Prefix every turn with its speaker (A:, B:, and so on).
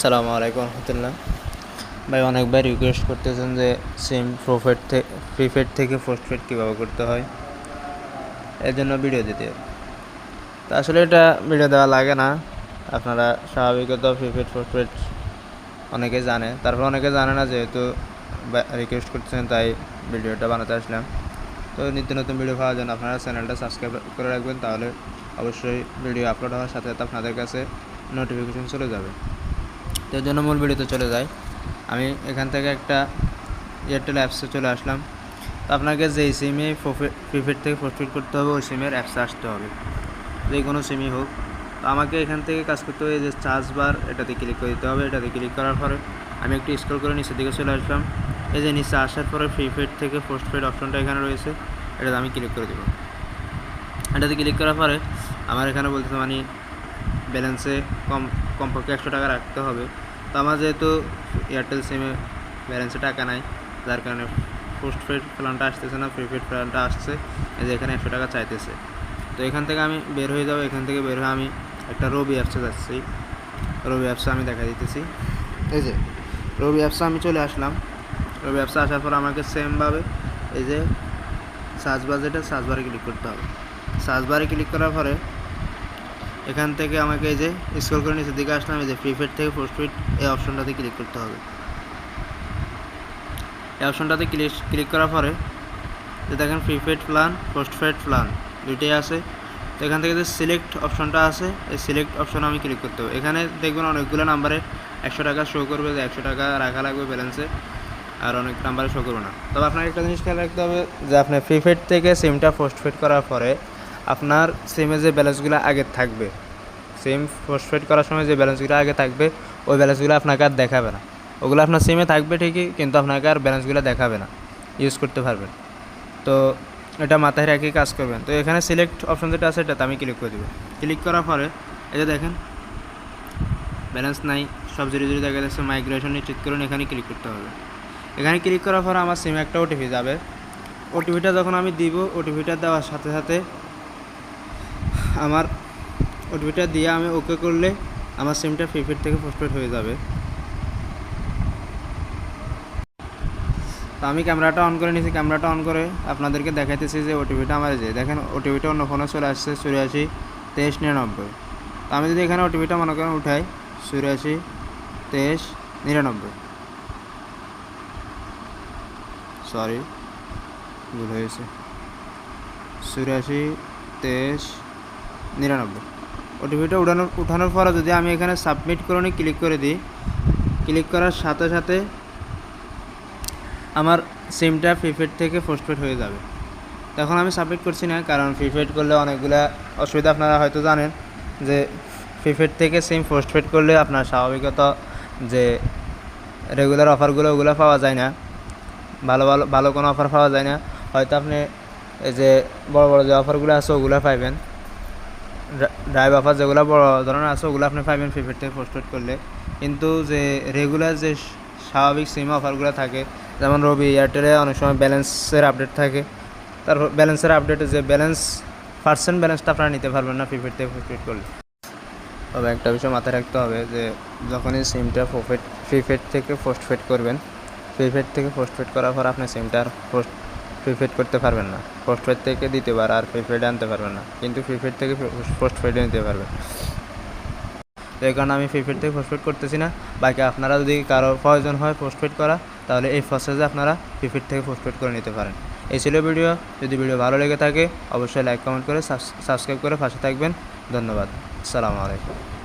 A: সালামু আলাইকুম রহমতুল্লাহ। ভাই, অনেকবার রিকোয়েস্ট করতেছেন যে সিম প্রোফেড থেকে প্রিপেড থেকে পোস্টপেড কীভাবে করতে হয়। এর জন্য ভিডিও দিতে। তা আসলে এটা ভিডিও দেওয়া লাগে না। আপনারা স্বাভাবিকত প্রিপেড পোস্টপেড অনেকে জানে। তারপর অনেকে জানে না যেহেতু রিকোয়েস্ট করতেছেন, তাই ভিডিওটা বানাতে আসলাম। তো নিত্য নতুন ভিডিও পাওয়ার জন্য আপনারা চ্যানেলটা সাবস্ক্রাইব করে রাখবেন। তাহলে অবশ্যই ভিডিও আপলোড হওয়ার সাথে সাথে আপনাদের কাছে নোটিফিকেশন চলে যাবে। তো জন্য মূল ভিডিওতে চলে যাই আমি এখান থেকে একটা এয়ারটেল অ্যাপসে চলে আসলাম। তো আপনাকে যেই সিমে প্রিপেড থেকে পোস্টপেড করতে হবে, ওই সিমের অ্যাপসে আসতে হবে। যে কোনো সিমই হোক। তো আমাকে এখান থেকে কাজ করতে হবে যে চার্জ বার এটাতে ক্লিক করে দিতে হবে। এটাতে ক্লিক করার পরে আমি একটু স্ক্রল করে নিচের দিকে চলে আসলাম। এই যে নিচে আসার পরে প্রিপেড থেকে পোস্টপেড অপশনটা এখানে রয়েছে। এটাতে আমি ক্লিক করে দেবো। এটাতে ক্লিক করার পরে আমার এখানে বলতেছে মানে ব্যালেন্সে কম, কমপক্ষে একশো টাকা রাখতে হবে। তো আমার যেহেতু এয়ারটেল সিমে ব্যালেন্সে টাকা নাই, যার কারণে পোস্টপেড প্ল্যানটা আসতেছে না প্রিপেড প্ল্যানটা আসছে, এই যে এখানে একশো টাকা চাইতেছে। তো এখান থেকে আমি বের হয়ে যাব, এখান থেকে বের হয়ে আমি একটা রবি অ্যাপসে যাচ্ছি। রবি অ্যাপসে আমি দেখা দিতেছি। এই যে রবি অ্যাপসে আমি চলে আসলাম। রবি অ্যাপসে আসার পর আমাকে সেমভাবে এই যে সার্চ বাজেটে সার্চ বারে ক্লিক করতে হবে। সার্চ বারে ক্লিক করার পরে এখান থেকে আমাকে এই যে স্ক্রল করে নিচের দিকে আসলাম, এই যে প্রিপেড থেকে পোস্টপেড এই অপশনটাতে ক্লিক করতে হবে। এই অপশনটাতে ক্লিক ক্লিক করার পরে, যে দেখেন প্রিপেড প্ল্যান পোস্টপেড প্ল্যান দুইটাই আছে। তো এখান থেকে যে সিলেক্ট অপশনটা আছে, এই সিলেক্ট অপশনে আমি ক্লিক করতে হবে। এখানে দেখবেন অনেকগুলো নাম্বারে একশো টাকা শো করবে, যে একশো টাকা রাখা লাগবে ব্যালেন্সে আর অনেক নাম্বারে শো করবে না। তবে আপনাকে একটা জিনিস খেয়াল রাখতে হবে, যে আপনার প্রিপেড থেকে সিমটা পোস্টপেড করার পরে আপনার সিমে যে ব্যালেন্সগুলো আগে থাকবে সিম পোস্টপেড করার সময় যে ব্যালেন্সগুলো আগে থাকবে, ওই ব্যালেন্সগুলো আপনাকে আর দেখাবে না। ওগুলো আপনার সিমে থাকবে ঠিকই, কিন্তু আপনাকে আর ব্যালেন্সগুলো দেখাবে না। ইউজ করতে পারবেন। তো এটা মাথায় রেখে কাজ করবেন। তো এখানে সিলেক্ট অপশন যেটা আছে, এটাতে আমি ক্লিক করে দেবো। ক্লিক করার পরে, এই যে দেখেন ব্যালেন্স নাই, সব জিরো জিরো দেখা যাচ্ছে মাইগ্রেশন নিশ্চিত করুন, এখানে ক্লিক করতে হবে। এখানে ক্লিক করার পরে আমার সিমে একটা ওটিপি যাবে। ওটিপিটা যখন আমি দিব ওটিপিটা দেওয়ার সাথে সাথে আমার ওটিপিটা দিয়ে আমি ওকে করলে আমার সিমটা প্রিপেড থেকে পোস্টপেড হয়ে যাবে। তো আমি ক্যামেরাটা অন করে নিয়েছি, ক্যামেরাটা অন করে আপনাদেরকে দেখাইতেছি যে ওটিপিটা আমার যে, দেখেন ওটিপিটা অন্য ফোনে চলে আসছে চুরাশি তেইশ নিরানব্বই। তো আমি যদি এখানে ওটিপিটা মনে করেন উঠাই, চুরাশি তেইশ নিরানব্বই। সরি ভুল হয়েছে। চুরাশি তেইশ নিরানব্বই। ওটিপিটা উঠানোর উঠানোর পরে যদি আমি এখানে সাবমিট করে ক্লিক করে দিই ক্লিক করার সাথে সাথে আমার সিমটা প্রিপেড থেকে পোস্টপেড হয়ে যাবে। তখন আমি সাবমিট করছি না, কারণ প্রিপেড করলে অনেকগুলা অসুবিধা আপনারা হয়তো জানেন, যে প্রিপেড থেকে সিম পোস্টপেড করলে আপনার স্বাভাবিকত যে রেগুলার অফারগুলো ওগুলো পাওয়া যায় না। ভালো ভালো ভালো কোনো অফার পাওয়া যায় না। হয়তো আপনি এই যে বড় বড় যে অফারগুলো আছে, ওগুলো পাইবেন। ড্রাইভ অফার যেগুলো বড় ধরনের আছে, ওগুলো আপনি পাইবেন প্রিপেড থেকে পোস্টপেড করলে। কিন্তু যে রেগুলার যে স্বাভাবিক সিম অফারগুলো থাকে, যেমন রবি এয়ারটেলে অনেক সময় ব্যালেন্সের আপডেট থাকে। তারপর ব্যালেন্সের আপডেটে যে ব্যালেন্স পার্সেন্ট ব্যালেন্সটা আপনারা নিতে পারবেন না প্রিপেড থেকে পোস্টপেড করলে। তবে একটা বিষয় মাথায় রাখতে হবে যে, যখনই সিমটা প্রোফেড প্রিপেড থেকে পোস্টপেড করবেন প্রিপেড থেকে পোস্টপেড করার পর আপনার সিমটা পোস্ট প্রিপেড করতে পারবেন না। পোস্টপেড থেকে দিতে দ্বিতীয়বার আর প্রিপেড আনতে পারবেন না। কিন্তু প্রিপেড থেকে পোস্টপেডে নিতে পারবেন। এই কারণে আমি প্রিপেড থেকে পোস্টপেড করতেছি না। বাকি আপনারা যদি কারও প্রয়োজন হয় পোস্টপেড করা, তাহলে এই প্রসেসে আপনারা প্রিপেড থেকে পোস্টপেড করে নিতে পারেন। এই ছিল ভিডিও। যদি ভিডিও ভালো লেগে থাকে, অবশ্যই লাইক কমেন্ট করে সাবস্ক্রাইব করে পাশে থাকবেন। ধন্যবাদ। আসসালামু আলাইকুম।